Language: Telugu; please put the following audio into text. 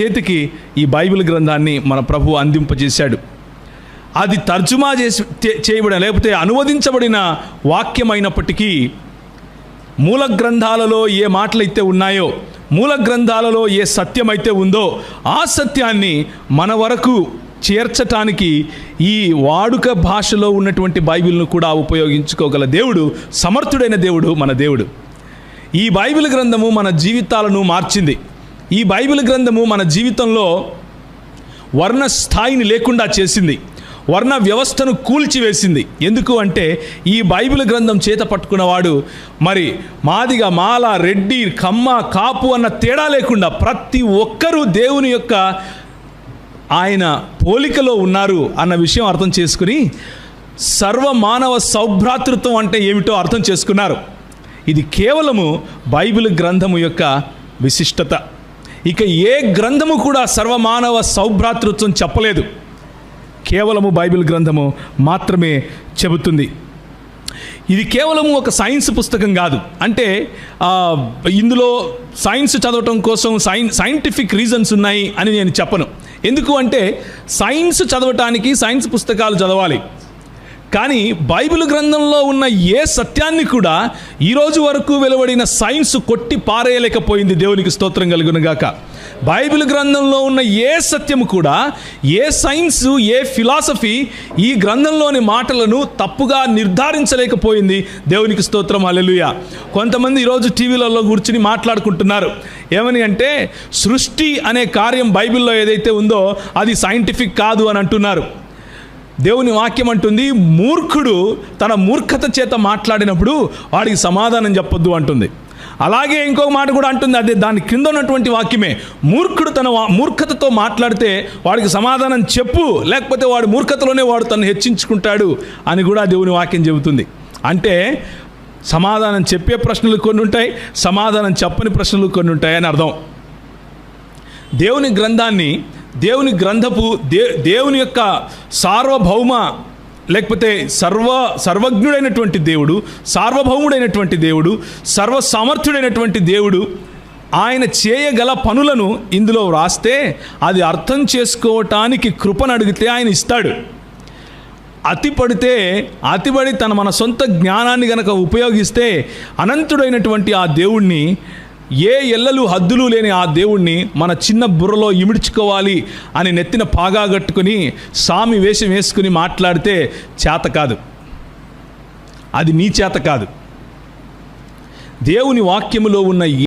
చేతికి ఈ బైబిల్ గ్రంథాన్ని మన ప్రభు అందింపజేశాడు. అది తర్జుమా చేసి చేయబడిన లేకపోతే అనువదించబడిన వాక్యమైనప్పటికీ మూల గ్రంథాలలో ఏ మాటలైతే ఉన్నాయో మూల గ్రంథాలలో ఏ సత్యమైతే ఉందో ఆ సత్యాన్ని మన వరకు చేర్చటానికి ఈ వాడుక భాషలో ఉన్నటువంటి బైబిల్ను కూడా ఉపయోగించుకోగల దేవుడు సమర్థుడైన దేవుడు మన దేవుడు. ఈ బైబిల్ గ్రంథము మన జీవితాలను మార్చింది. ఈ బైబిల్ గ్రంథము మన జీవితంలో వర్ణ స్థాయిని లేకుండా చేసింది. వర్ణ వ్యవస్థను కూల్చివేసింది. ఎందుకు అంటే ఈ బైబిల్ గ్రంథం చేత పట్టుకున్నవాడు మరి మాదిగ మాల రెడ్డి కమ్మ కాపు అన్న తేడా లేకుండా ప్రతి ఒక్కరూ దేవుని యొక్క ఆయన పోలికలో ఉన్నారు అన్న విషయం అర్థం చేసుకుని సర్వ మానవ సౌభ్రాతృత్వం అంటే ఏమిటో అర్థం చేసుకున్నారు. ఇది కేవలము బైబిల్ గ్రంథము యొక్క విశిష్టత. ఇక ఏ గ్రంథము కూడా సర్వమానవ సౌభ్రాతృత్వం చెప్పలేదు. కేవలము బైబిల్ గ్రంథము మాత్రమే చెబుతుంది. ఇది కేవలము ఒక సైన్స్ పుస్తకం కాదు. అంటే ఇందులో సైన్స్ చదవటం కోసం సైన్ సైంటిఫిక్ రీజన్స్ ఉన్నాయి అని నేను చెప్పను. ఎందుకు అంటే సైన్స్ చదవటానికి సైన్స్ పుస్తకాలు చదవాలి. కానీ బైబిల్ గ్రంథంలో ఉన్న ఏ సత్యాన్ని కూడా ఈ రోజు వరకు వెలువడిన సైన్స్ కొట్టి పారేయలేకపోయింది. దేవునికి స్తోత్రం కలుగునుగాక. బైబిల్ గ్రంథంలో ఉన్న ఏ సత్యము కూడా ఏ సైన్స్ ఏ ఫిలాసఫీ ఈ గ్రంథంలోని మాటలను తప్పుగా నిర్ధారించలేకపోయింది. దేవునికి స్తోత్రం. అలెలుయ కొంతమంది ఈరోజు టీవీలలో కూర్చుని మాట్లాడుకుంటున్నారు. ఏమని అంటే సృష్టి అనే కార్యం బైబిల్లో ఏదైతే ఉందో అది సైంటిఫిక్ కాదు అని అంటున్నారు. దేవుని వాక్యం అంటుంది మూర్ఖుడు తన మూర్ఖత చేత మాట్లాడినప్పుడు వాడికి సమాధానం చెప్పొద్దు అంటుంది. అలాగే ఇంకొక మాట కూడా అంటుంది అదే దాని కింద ఉన్నటువంటి వాక్యమే మూర్ఖుడు తన మూర్ఖతతో మాట్లాడితే వాడికి సమాధానం చెప్పు లేకపోతే వాడు మూర్ఖతలోనే వాడు తను హెచ్చించుకుంటాడు అని కూడా దేవుని వాక్యం చెబుతుంది. అంటే సమాధానం చెప్పే ప్రశ్నలు కొన్ని ఉంటాయి సమాధానం చెప్పని ప్రశ్నలు కొన్ని ఉంటాయి అని అర్థం. దేవుని గ్రంథాన్ని దేవుని గ్రంథపు దే దేవుని యొక్క సార్వభౌమ లేకపోతే సర్వ సర్వజ్ఞుడైనటువంటి దేవుడు సార్వభౌముడైనటువంటి దేవుడు సర్వ సమర్థుడైనటువంటి దేవుడు ఆయన చేయగల పనులను ఇందులో వ్రాస్తే అది అర్థం చేసుకోవటానికి కృపను అడిగితే ఆయన ఇస్తాడు. అతిపడితే అతిపడి తన మన సొంత జ్ఞానాన్ని గనక ఉపయోగిస్తే అనంతుడైనటువంటి ఆ దేవుణ్ణి ఏ ఎల్లలు హద్దులు లేని ఆ దేవుణ్ణి మన చిన్న బుర్రలో ఇమిడ్చుకోవాలి అని నెత్తిన పాగా కట్టుకుని సామి వేషం వేసుకుని మాట్లాడితే చేత కాదు. అది నీ చేత కాదు. దేవుని వాక్యములో ఉన్న